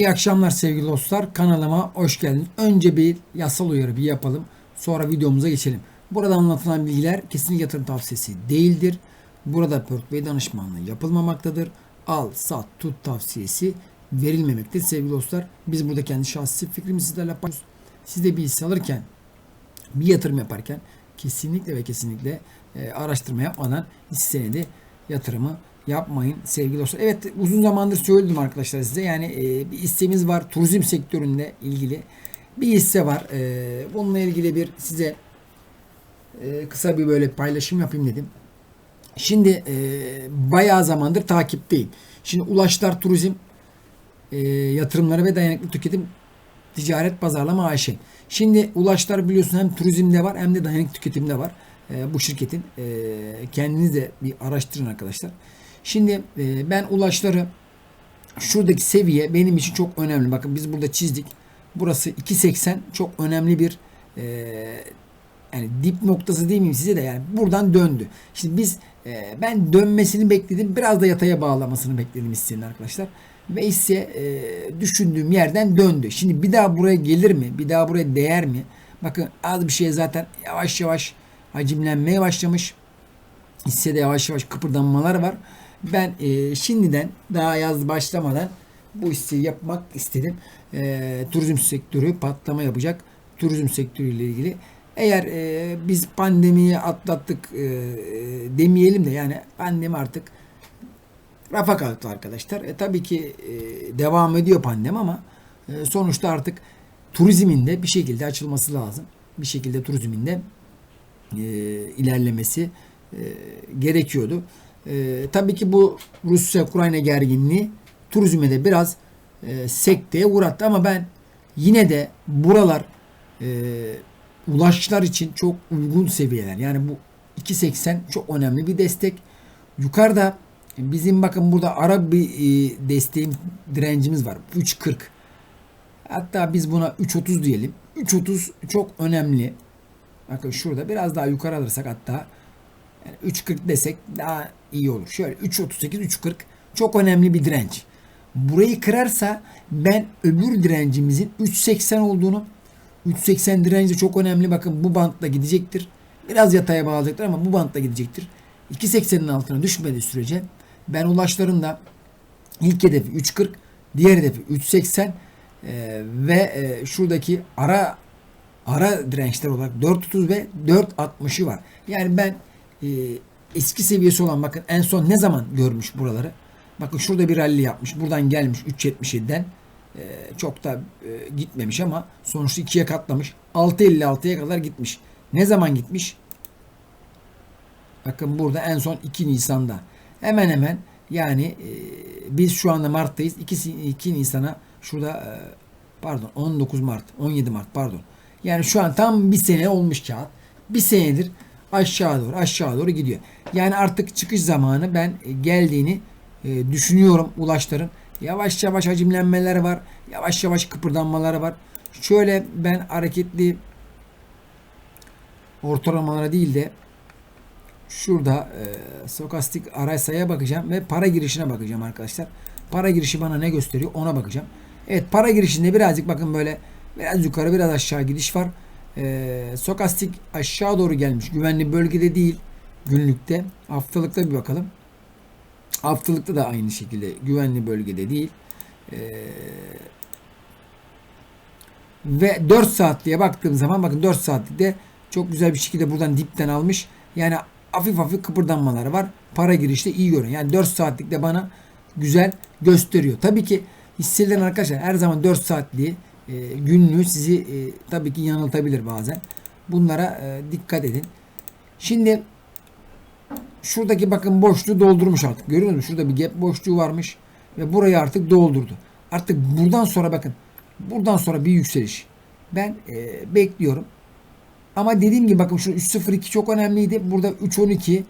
İyi akşamlar sevgili dostlar. Kanalıma hoş geldiniz. Önce bir yasal uyarı bir yapalım. Sonra videomuza geçelim. Burada anlatılan bilgiler kesinlikle yatırım tavsiyesi değildir. Burada portföy danışmanlığı yapılmamaktadır. Al, sat, tut tavsiyesi verilmemektedir sevgili dostlar. Biz burada kendi şahsi fikrimizi sizlerle paylaşıyoruz. Siz de bir hisse alırken, bir yatırım yaparken kesinlikle ve kesinlikle e, araştırma yapmadan hisse senedi yatırımı yapmayın sevgili dostlar. Evet uzun zamandır söyledim arkadaşlar size. Yani e, bir hissemiz var turizm sektöründe ilgili bir hisse var. E, bununla ilgili bir size e, kısa bir böyle paylaşım yapayım dedim. Şimdi e, bayağı zamandır takipteyim. Şimdi Ulaşlar Turizm e, Yatırımları ve Dayanıklı Tüketim Ticaret Pazarlama AŞ. Şimdi Ulaşlar biliyorsun hem turizmde var hem de dayanıklı tüketimde var. E, bu şirketin e, kendiniz de bir araştırın arkadaşlar. Şimdi e, ben Ulaşları şuradaki seviye benim için çok önemli. Bakın biz burada çizdik. Burası 2.80 çok önemli bir e, yani dip noktası değil miyim size de yani buradan döndü. Şimdi biz e, ben dönmesini bekledim. Biraz da yataya bağlamasını bekledim hissenin arkadaşlar. Ve hisse e, düşündüğüm yerden döndü. Şimdi bir daha buraya gelir mi? Bir daha buraya değer mi? Bakın az bir şey zaten yavaş yavaş hacimlenmeye başlamış. Hissede yavaş yavaş kıpırdanmalar var. Ben e, şimdiden daha yaz başlamadan bu hisseyi yapmak istedim. E, turizm sektörü patlama yapacak. Turizm sektörüyle ilgili. Eğer e, biz pandemiyi atlattık e, demeyelim de yani pandemi artık rafa kalktı arkadaşlar. E, tabii ki e, devam ediyor pandemi ama e, sonuçta artık turizmin de bir şekilde açılması lazım. Bir şekilde turizmin de e, ilerlemesi e, gerekiyordu. E, tabii ki bu Rusya-Ukrayna gerginliği turizme de biraz e, sekteye uğrattı ama ben yine de buralar e, ulaşlar için çok uygun seviyeler. Yani bu 2.80 çok önemli bir destek. Yukarıda bizim bakın burada ara bir e, desteğim direncimiz var. 3.40. Hatta biz buna 3.30 diyelim. 3.30 çok önemli. Bakın şurada biraz daha yukarı alırsak hatta yani 3.40 desek daha iyi olur. Şöyle 3.38 3.40 çok önemli bir direnç. Burayı kırarsa ben öbür direncimizin 3.80 olduğunu 3.80 direnci çok önemli. Bakın bu bantla gidecektir. Biraz yataya bağlayacaktır ama bu bantla gidecektir. 2.80'in altına düşmediği sürece ben ulaşların da ilk hedefi 3.40 diğer hedefi 3.80 e, ve e, şuradaki ara ara dirençler olarak 4.30 ve 4.60'ı var. Yani ben e, eski seviyesi olan bakın en son ne zaman görmüş buraları? Bakın şurada bir rally yapmış. Buradan gelmiş 3.77'den. E, çok da e, gitmemiş ama sonuçta ikiye katlamış. 6.56'ya kadar gitmiş. Ne zaman gitmiş? Bakın burada en son 2 Nisan'da. Hemen hemen yani e, biz şu anda Mart'tayız. 2, 2 Nisan'a şurada e, pardon 19 Mart 17 Mart pardon. Yani şu an tam bir sene olmuş kağıt. Bir senedir aşağı doğru aşağı doğru gidiyor. Yani artık çıkış zamanı ben geldiğini e, düşünüyorum ulaşların. Yavaş yavaş hacimlenmeler var. Yavaş yavaş kıpırdanmalar var. Şöyle ben hareketli ortalamalara değil de şurada e, stokastik arasaya bakacağım ve para girişine bakacağım arkadaşlar. Para girişi bana ne gösteriyor ona bakacağım. Evet para girişinde birazcık bakın böyle biraz yukarı biraz aşağı gidiş var. E, stokastik aşağı doğru gelmiş. Güvenli bölgede değil günlükte. Haftalıkta bir bakalım. Haftalıkta da aynı şekilde güvenli bölgede değil. Ee, ve 4 saatliğe baktığım zaman bakın 4 saatlikte çok güzel bir şekilde buradan dipten almış. Yani hafif hafif kıpırdanmaları var. Para girişte iyi görün. Yani 4 saatlikte bana güzel gösteriyor. Tabii ki hisselerin arkadaşlar her zaman 4 saatliği e, günlüğü sizi e, tabii ki yanıltabilir bazen. Bunlara e, dikkat edin. Şimdi şuradaki bakın boşluğu doldurmuş artık. Görüyor musunuz? Şurada bir gap boşluğu varmış. Ve burayı artık doldurdu. Artık buradan sonra bakın. Buradan sonra bir yükseliş. Ben e, bekliyorum. Ama dediğim gibi bakın şu 3.02 çok önemliydi. Burada 3.12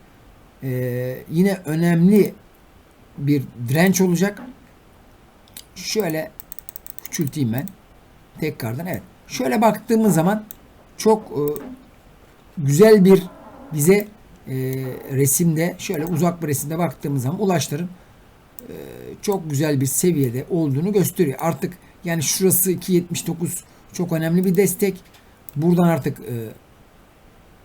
e, yine önemli bir direnç olacak. Şöyle küçülteyim ben. Tekrardan evet. Şöyle baktığımız zaman çok e, güzel bir bize e, resimde şöyle uzak bir resimde baktığımız zaman ulaşların e, çok güzel bir seviyede olduğunu gösteriyor. Artık yani şurası 2.79 çok önemli bir destek. Buradan artık e,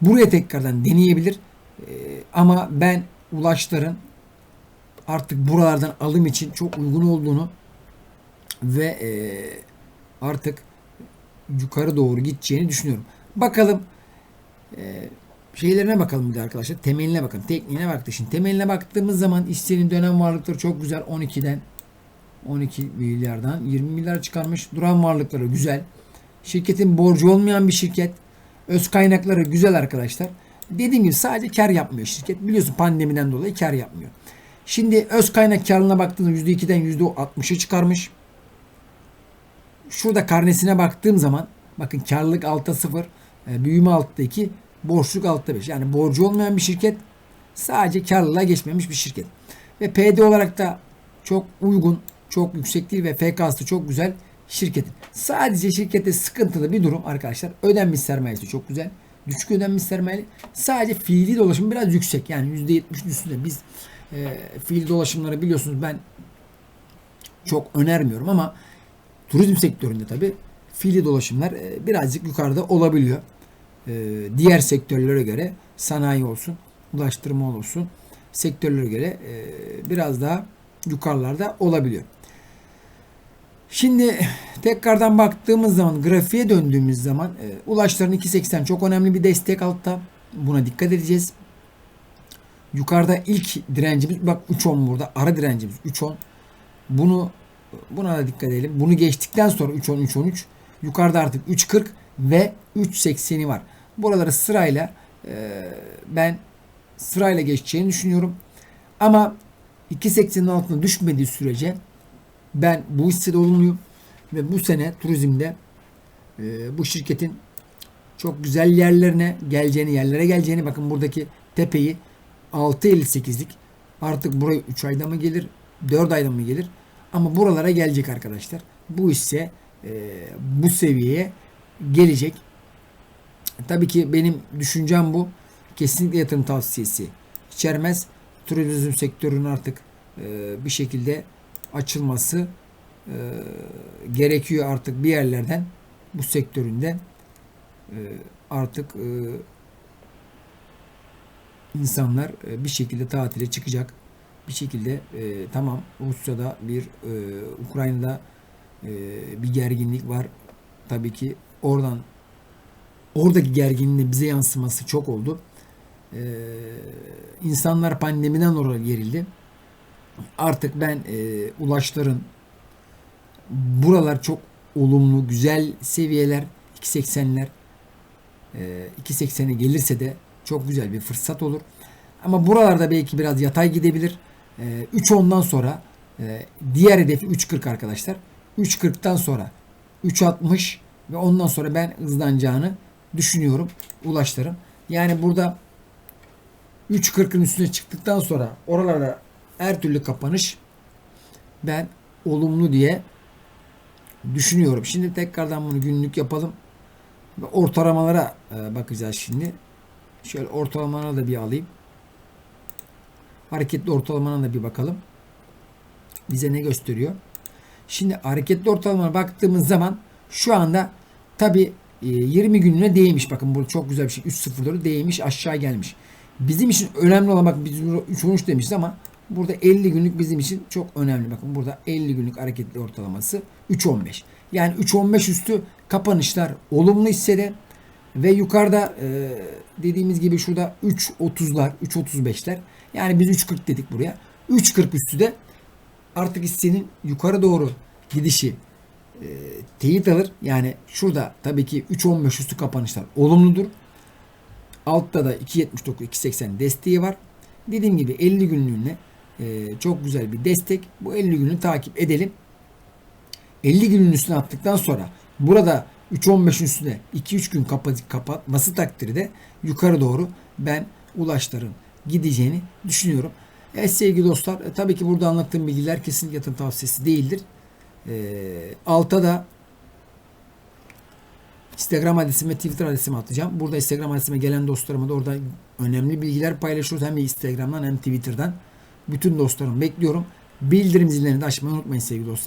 buraya tekrardan deneyebilir. E, ama ben ulaşların artık buralardan alım için çok uygun olduğunu ve e, artık yukarı doğru gideceğini düşünüyorum. Bakalım e, şeylerine bakalım bir de arkadaşlar. Temeline bakın. Tekniğine baktık. Şimdi temeline baktığımız zaman işlerin dönem varlıkları çok güzel. 12'den 12 milyardan 20 milyar çıkarmış. Duran varlıkları güzel. Şirketin borcu olmayan bir şirket. Öz kaynakları güzel arkadaşlar. Dediğim gibi sadece kar yapmıyor şirket. Biliyorsun pandemiden dolayı kar yapmıyor. Şimdi öz kaynak karlılığına baktığınızda %2'den %60'ı çıkarmış. Şurada karnesine baktığım zaman bakın karlılık altta 0, e, büyüme altta 2, borçluk altta 5. Yani borcu olmayan bir şirket sadece karlılığa geçmemiş bir şirket. Ve PD olarak da çok uygun, çok yüksek değil ve FK'sı çok güzel şirketin. Sadece şirkette sıkıntılı bir durum arkadaşlar. Ödenmiş sermayesi çok güzel. Düşük ödenmiş sermayeli. Sadece fiili dolaşım biraz yüksek. Yani %70'in üstünde. Biz e, fiili dolaşımları biliyorsunuz ben çok önermiyorum ama turizm sektöründe tabi fiili dolaşımlar e, birazcık yukarıda olabiliyor. E, diğer sektörlere göre sanayi olsun, ulaştırma olsun sektörlere göre e, biraz daha yukarılarda olabiliyor. Şimdi tekrardan baktığımız zaman grafiğe döndüğümüz zaman e, ulaşların 2.80 çok önemli bir destek altta. Buna dikkat edeceğiz. Yukarıda ilk direncimiz bak 3.10 burada ara direncimiz 3.10. Bunu buna da dikkat edelim. Bunu geçtikten sonra 3.10 3.13 yukarıda artık 3.40 ve 3.80'i var. Buraları sırayla e, ben sırayla geçeceğini düşünüyorum. Ama 2.80'in altına düşmediği sürece ben bu hissede olumluyum ve bu sene turizmde e, bu şirketin çok güzel yerlerine geleceğini, yerlere geleceğini bakın buradaki tepeyi 6.58'lik artık buraya 3 ayda mı gelir, 4 ayda mı gelir? Ama buralara gelecek arkadaşlar. Bu hisse e, bu seviyeye gelecek. Tabii ki benim düşüncem bu. Kesinlikle yatırım tavsiyesi içermez. Turizm sektörünün artık e, bir şekilde açılması e, gerekiyor artık bir yerlerden bu sektöründe e, artık e, insanlar e, bir şekilde tatile çıkacak bir şekilde e, tamam Rusya'da bir e, Ukrayna'da e, bir gerginlik var tabii ki oradan oradaki gerginliğin bize yansıması çok oldu e, insanlar pandemiden dolayı gerildi artık ben e, ulaşların buralar çok olumlu, güzel seviyeler 2.80'ler e, 2.80'e gelirse de çok güzel bir fırsat olur. Ama buralarda belki biraz yatay gidebilir. E, 3.10'dan sonra e, diğer hedefi 3.40 arkadaşlar. 3.40'tan sonra 3.60 ve ondan sonra ben hızlanacağını düşünüyorum ulaşların. Yani burada 3.40'ın üstüne çıktıktan sonra oralarda her türlü kapanış ben olumlu diye düşünüyorum. Şimdi tekrardan bunu günlük yapalım. Ve ortalamalara e, bakacağız şimdi. Şöyle ortalamalara da bir alayım. Hareketli ortalamana da bir bakalım. Bize ne gösteriyor? Şimdi hareketli ortalamana baktığımız zaman şu anda tabi 20 gününe değmiş. Bakın burada çok güzel bir şey. 3.04'ü değmiş aşağı gelmiş. Bizim için önemli olan bak biz 3.13 demişiz ama Burada 50 günlük bizim için çok önemli. Bakın burada 50 günlük hareketli ortalaması 3.15. Yani 3.15 üstü kapanışlar olumlu hissede ve yukarıda e, dediğimiz gibi şurada 3.30'lar, 3.35'ler. Yani biz 3.40 dedik buraya. 3.40 üstü de artık hissenin yukarı doğru gidişi e, teyit alır. Yani şurada tabii ki 3.15 üstü kapanışlar olumludur. Altta da 2.79, 2.80 desteği var. Dediğim gibi 50 günlüğüne e, çok güzel bir destek. Bu 50 günü takip edelim. 50 günün üstüne attıktan sonra burada 3-15 üstüne 2-3 gün kapat kapatması takdirde yukarı doğru ben ulaşların gideceğini düşünüyorum. Evet sevgili dostlar e, tabii ki burada anlattığım bilgiler kesinlikle yatırım tavsiyesi değildir. E, alta da Instagram adresime, Twitter adresime atacağım. Burada Instagram adresime gelen dostlarıma da orada önemli bilgiler paylaşıyoruz. Hem Instagram'dan hem Twitter'dan. Bütün dostlarım bekliyorum. Bildirim zillerini de açmayı unutmayın sevgili dostlar.